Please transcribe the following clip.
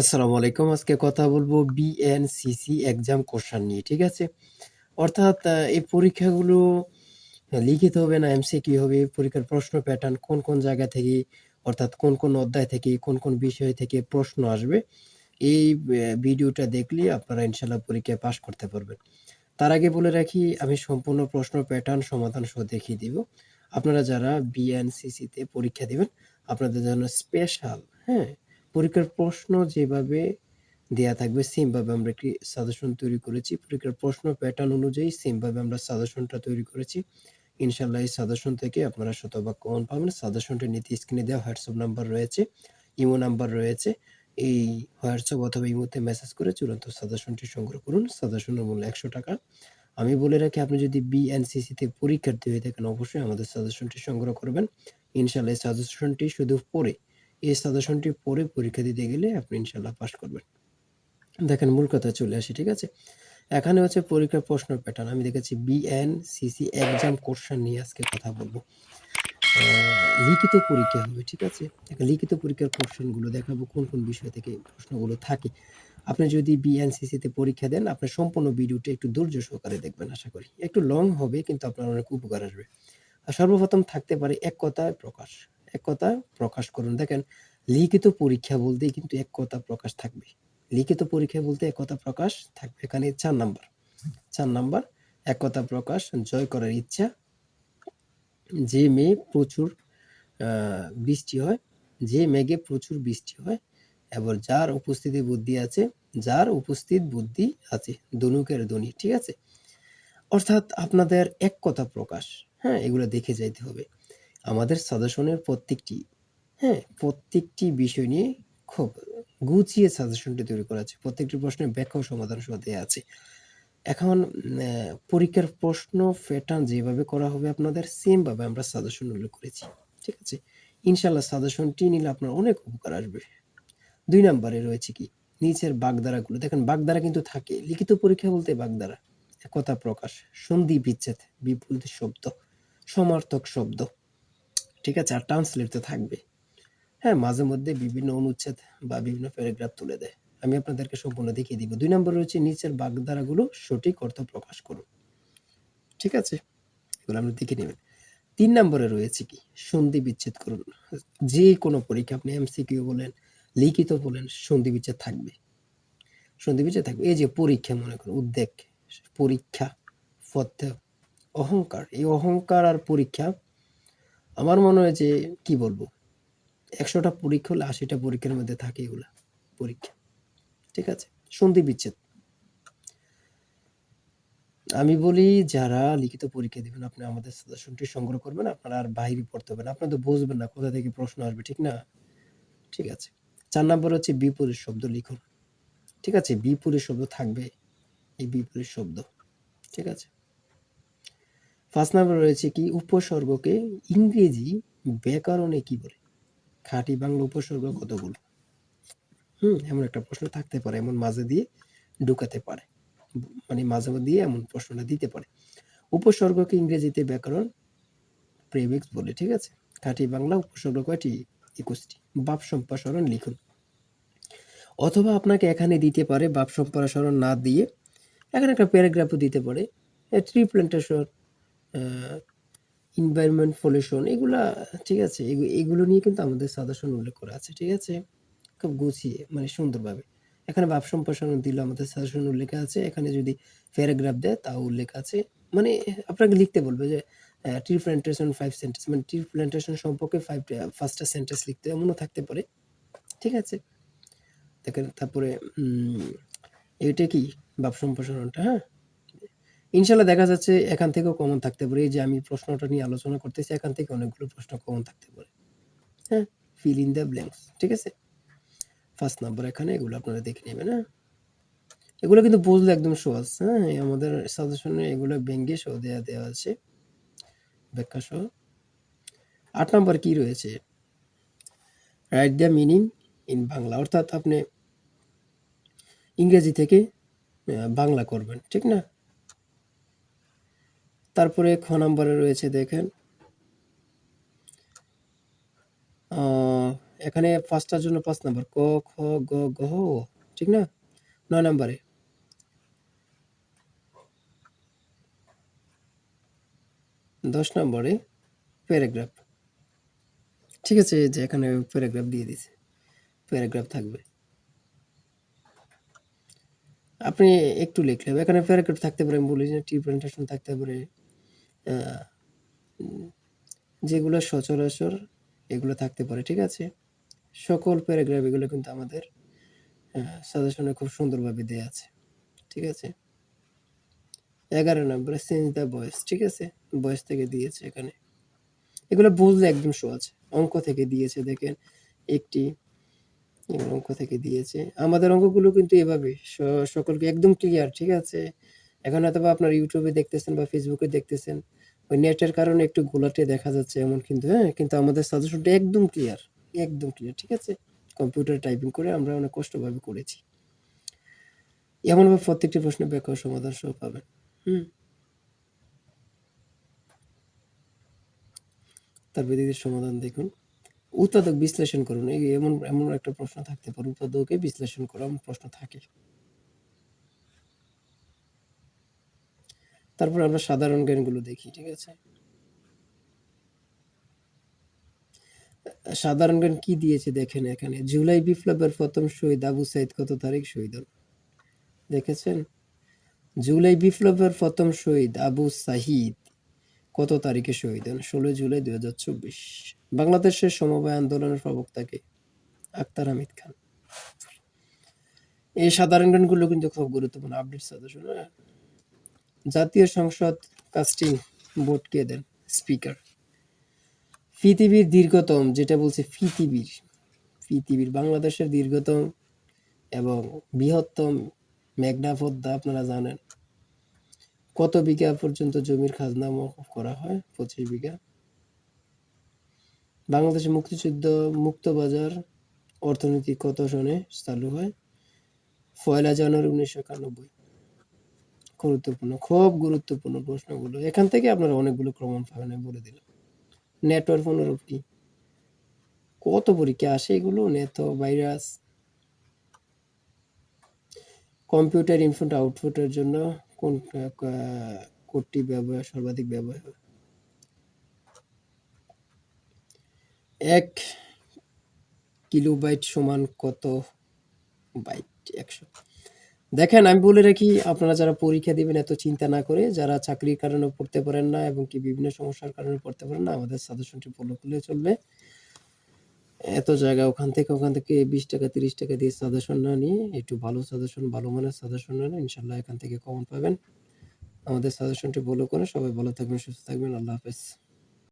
আসসালামু আলাইকুম। আজকে কথা বলব বিএনসিসি এক্সাম কোশ্চেন নিয়ে। ঠিক আছে? অর্থাৎ এই পরীক্ষাগুলো লিখিত হবে না এমসিকিউ হবে, পরীক্ষার প্রশ্ন প্যাটার্ন কোন, কোন জায়গা থেকে অর্থাৎ কোন, কোন অধ্যায় থেকে, কোন, কোন বিষয় থেকে প্রশ্ন আসবে। এই ভিডিওটা দেখলে আপনারা ইনশাআল্লাহ পরীক্ষায় পাস করতে পারবেন। তার আগে বলে রাখি আমি সম্পূর্ণ প্রশ্ন প্যাটার্ন সমাধান সহ দেখিয়ে দিব। আপনারা যারা বিএনসিসিতে পরীক্ষা দিবেন আপনাদের জন্য স্পেশাল, হ্যাঁ? পরীক্ষার প্রশ্ন যেভাবে দেয়া থাকবে সেম ভাবে আমরা একটি সাজেশন তৈরি করেছি। পরীক্ষার প্রশ্ন প্যাটার্ন অনুযায়ী সেম ভাবে আমরা সাজেশনটা তৈরি করেছি। ইনশাআল্লাহ এই সাজেশন থেকে আপনারা শতভাগ কমন পাবেন। সাজেশনটি নিতে স্ক্রিনে দেওয়া হোয়াটসঅ্যাপ নাম্বার রয়েছে, ইমো নাম্বার রয়েছে। এই হোয়াটসঅ্যাপ অথবা ইমোতে মেসেজ করে চূড়ান্ত সাজেশনটি সংগ্রহ করুন। সাজেশনের মূল্য ৳১০০ আমি বলে রাখি আপনি যদি বিএনসিসিতে পরীক্ষার্থী হয়ে থাকেন অবশ্যই আমাদের সাজেশনটি সংগ্রহ করবেন। ইনশাআল্লাহ এই সাজেশনটি শুধু পড়ে, এই সাজেশনটি পড়ে পরীক্ষা দিতে গেলে আপনি ইনশাআল্লাহ পাস করবেন। দেখেন মূল কথা চলে আসি, ঠিক আছে? এখানে হচ্ছে পরীক্ষার প্রশ্ন প্যাটার্ন। আমি দেখেছি বিএনসিসি এক্সাম কোশ্চেন নিয়ে আজকে কথা বলব লিখিত পরীক্ষা হবে, ঠিক আছে? লিখিত পরীক্ষার কোশ্চেনগুলো দেখাবো কোন, কোন বিষয় থেকে প্রশ্নগুলো থাকে। আপনি যদি বিএনসিসিতে পরীক্ষা দেন আপনার সম্পূর্ণ ভিডিওটি একটু ধৈর্য সহকারে দেখবেন আশা করি। একটু লং হবে কিন্তু আপনার অনেক উপকার আসবে। আর সর্বপ্রথম থাকতে পারে এক কথায় প্রকাশ। এক কথায় প্রকাশ করুন। দেখেন লিখিত পরীক্ষা বলতে কিন্তু এক কথা প্রকাশ থাকবে। লিখিত পরীক্ষা বলতে এক কথা প্রকাশ থাকবে। এখানে ৪ নাম্বার। ৪ নাম্বার এক কথা প্রকাশ জয় করার ইচ্ছা। যে মেয়ে প্রচুর বৃষ্টি হয়, যে মেঘে প্রচুর বৃষ্টি হয় এবং যার উপস্থিতি বুদ্ধি আছে, যার উপস্থিত বুদ্ধি আছে। দনুকের ধ্বনি, ঠিক আছে? অর্থাৎ আপনাদের এক কথা প্রকাশ, হ্যাঁ? এগুলো দেখে যাইতে হবে। আমাদের সাজেশনের প্রত্যেকটি, হ্যাঁ? প্রত্যেকটি বিষয় নিয়ে খুব গুছিয়ে সাজেশনটি তৈরি করা আছে। প্রত্যেকটি প্রশ্নের ব্যাখ্যা সমাধান সহ দেয়া আছে। এখন পরীক্ষার প্রশ্ন প্যাটার্ন যেভাবে করা হবে আপনাদের সেম ভাবে আমরা সাজেশন উল্লেখ করেছি। ঠিক আছে? ইনশাআল্লাহ সাজেশনটি নিলে আপনার অনেক উপকার আসবে। দুই নাম্বারে রয়েছে কি? নিচের বাগধারাগুলো। দেখেন বাগধারা কিন্তু থাকে। লিখিত পরীক্ষা বলতে বাগধারা। কথা প্রকাশ, সন্ধি বিচ্ছেদ, বিপরীত শব্দ, সমার্থক শব্দ। ঠিক আছে? আর ট্রান্সলেট তো থাকবে। হ্যাঁ? মাঝে মধ্যে বিভিন্ন অনুচ্ছেদ বা বিভিন্ন প্যারাগ্রাফ তুলে দেয়। আমি আপনাদেরকে সম্পূর্ণ দেখিয়ে দিব। ২ নম্বরে রয়েছে নিচের বাগধারাগুলো সঠিক অর্থ প্রকাশ করুন। ঠিক আছে? এগুলো আপনি দেখে নেবেন। তিন নম্বরে রয়েছে কি? সন্ধি বিচ্ছেদ করুন। যে কোনো পরীক্ষা আপনি এমসিকিউ বলেন, লিখিত বলেন সন্ধি বিচ্ছেদ থাকবে। সন্ধি বিচ্ছেদ থাকবে। এই যে পরীক্ষা মনে করুন উদ্বেগ, পরীক্ষা, প্রত্যয়, অহংকার। এই অহংকার আর পরীক্ষা আমার মনে হয় যে কি বলব? একশোটা পরীক্ষা হলে আশিটা পরীক্ষার মধ্যে থাকে এগুলা পরীক্ষা। ঠিক আছে? সন্ধি বিচ্ছেদ। আমি বলি যারা লিখিত পরীক্ষা দিবেন আপনি আমাদের সাজেশনটি সংগ্রহ করবেন। আপনারা আর বাহিরে পড়তে হবে না। আপনারা তো বুঝবেন না কোথা থেকে প্রশ্ন আসবে, ঠিক না? ঠিক আছে। চার নাম্বার হচ্ছে বিপরীত শব্দ লিখুন। ঠিক আছে? বিপরীত শব্দ থাকবে। এই বিপরীত শব্দ। ঠিক আছে? ৫ নাম্বার রয়েছে কি? উপসর্গকে ইংরেজি ব্যাকরণে কি বলে? খাঁটি বাংলা উপসর্গ কতগুলো? হুম? এমন একটা প্রশ্ন থাকতে পারে। এমন মাঝে দিয়ে ঢুকাতে পারে। মানে মাঝে দিয়ে এমন প্রশ্নটা দিতে পারে। উপসর্গকে ইংরেজিতে ব্যাকরণ প্রেমিক্স বলে, ঠিক আছে? খাঁটি বাংলা উপসর্গ কয়টি? একুশটি বাপ সম্প্রসারণ লিখুন। অথবা আপনাকে এখানে দিতে পারে বাপ সম্প্রসারণ না দিয়ে এখানে একটা প্যারাগ্রাফও দিতে পারে। ট্রি আ এনভায়রনমেন্ট পলিউশন এগুলা ঠিক আছে? এগু এগুলো নিয়ে কিন্তু আমাদের সাজেশন উল্লেখ করা আছে, ঠিক আছে? খুব গুছিয়ে মানে সুন্দরভাবে। এখানে ভাব সম্প্রসারণ দিলে আমাদের সাজেশন উল্লেখ আছে। এখানে যদি প্যারাগ্রাফ দেয় তাও উল্লেখ আছে। মানে আপনাকে লিখতে বলবে যে ট্রি প্ল্যান্টেশন ৫ সেন্টেন্স মানে ট্রি প্ল্যান্টেশন সম্পর্কে ৫ টা ৫ সেন্টেন্স লিখতে এমনও থাকতে পারে। ঠিক আছে? দেখেন তারপরে এটা কি? ভাব সম্প্রসারণটা, হ্যাঁ? ইনশাআল্লাহ দেখা যাচ্ছে এখান থেকেও কমন থাকতে পারে। এই যে আমি প্রশ্নটা নিয়ে আলোচনা করতেছি এখান থেকে অনেকগুলো প্রশ্ন কমন থাকতে পারে। হ্যাঁ? ফিল ইন দ্য ব্ল্যাঙ্কস ঠিক আছে? ৫ নাম্বার এখানে এগুলো আপনারা দেখে নেবেন, হ্যাঁ? এগুলো কিন্তু বুঝলে একদম সহজ, হ্যাঁ? আমাদের সাজেশনে এগুলো ব্যঙ্গে সহ দেওয়া দেওয়া আছে। ব্যাখ্যা সহ। আট নাম্বার কি রয়েছে? Write the meaning in Bangla অর্থাৎ আপনি ইংরেজি থেকে বাংলা করবেন, ঠিক না? তারপরে খ নম্বরে রয়েছে দেখেন এখানে ৫ টার জন্য পাঁচ নম্বর ক, খ, গ, ও। ঠিক না? ৯ নাম্বারে। দশ নম্বরে প্যারাগ্রাফ। ঠিক আছে? যে এখানে প্যারাগ্রাফ দিয়ে দিছে। প্যারাগ্রাফ থাকবে। আপনি একটু লিখলে এখানে প্যারাগ্রাফ থাকতে পারে বলি যে রিপ্রেজেন্টেশন থাকতে পারে। যেগুলো সচরাচর এগুলো থাকতে পারে। ঠিক আছে? সকল প্যারাগ্রাফ এগুলো কিন্তু আমাদের সাজেশনে খুব সুন্দরভাবে দেওয়া আছে। ঠিক আছে? ১১ নম্বরে চেঞ্জ দ্য ভয়েস। ঠিক আছে? বয়স থেকে দিয়েছে এখানে। এগুলো বুঝলে একদম সহজ। অঙ্ক থেকে দিয়েছে, দেখেন। একটি অঙ্ক থেকে দিয়েছে। আমাদের অঙ্কগুলো কিন্তু এভাবে সকলকে একদম ক্লিয়ার। ঠিক আছে? এখন হয়তোবা আপনার ইউটিউবে দেখতেছেন বা ফেসবুকে দেখতেছেন। ওই নেটের কারণে একটু গোলাটে দেখা যাচ্ছে এমন কিন্তু হ্যাঁ? কিন্তু আমাদের সাজেশনটা একদম ক্লিয়ার। একদম ক্লিয়ার। ঠিক আছে? কম্পিউটার টাইপিং করে আমরা অনেক কষ্টভাবে করেছি। এমনভাবে প্রত্যেকটি প্রশ্নের ব্যাখ্যা সমাধান সহ পাবেন। হুম? তার ব্যতীত সমাধান দেখুন। উৎপাদক বিশ্লেষণ করুন। এই এমন এমন একটা প্রশ্ন থাকতে পারে। উৎপাদকে বিশ্লেষণ করা প্রশ্ন থাকে। তারপর আমরা সাধারণ জ্ঞানগুলো দেখি। ঠিক আছে? সাধারণ জ্ঞান কি দিয়েছে দেখেন এখানে। জুলাই বিপ্লবের ১ম শহীদ আবু সাঈদ কত তারিখ শহীদ হন? দেখেছেন? জুলাই বিপ্লবের ১ম শহীদ আবু সাঈদ কত তারিখে শহীদ হন? ১৬ জুলাই ২০২৪। বাংলাদেশের সমবায় আন্দোলনের প্রবক্তাকে আক্তার হামিদ খান। এই সাধারণ জ্ঞানগুলো কিন্তু খুব গুরুত্বপূর্ণ, আপডেট সাজেশন? জাতীয় সংসদ কাস্টিং ভোট কে দেন? স্পিকার। পৃথিবীর দীর্ঘতম যেটা বলছে পৃথিবীর, পৃথিবীর বাংলাদেশের দীর্ঘতম এবং বৃহত্তম মেঘনা পদ্মা আপনারা জানেন। কত বিঘা পর্যন্ত জমির খাজনা মওকুফ করা হয়? ২৫ বিঘা। বাংলাদেশে মুক্তিযুদ্ধ মুক্তবাজার অর্থনীতি কত সনে চালু হয়? পয়লা জানুয়ারি ১৯৯১। গুরুত্বপূর্ণ, খুব গুরুত্বপূর্ণ প্রশ্নগুলো। এখান থেকে আপনারা অনেকগুলো প্রমাণ পাবেন আমি বলে দিলাম। নেটওয়ার্ক পুনরূপ কি? কত পরীক্ষা আসে এগুলো? নেতো, ভাইরাস। কম্পিউটার ইনপুট আউটপুটের জন্য কোন কোডটি ব্যবহার সর্বাধিক ব্যবহার? ১ কিলোবাইট সমান কত বাইট? ১০০। দেখেন আমি বলে রাখি আপনারা যারা পরীক্ষা দিবেন এত চিন্তা না করে যারা চাকরির কারণে পড়তে পারেন না এবং কি বিভিন্ন সমস্যার কারণে পড়তে পারেন না আমাদের সাজেশনটি ফলো করলে চলবে। এত জায়গা ওখান থেকে ওখান থেকে ৳২০ ৳৩০ দিয়ে সাজেশন না নিয়ে একটু ভালো সাজেশন ভালো মানের সাজেশন নেন ইনশাল্লাহ এখান থেকে কমন পাবেন। আমাদের সাজেশনটি ফলো করে সবাই ভালো থাকবেন, সুস্থ থাকবেন। আল্লাহ হাফেজ।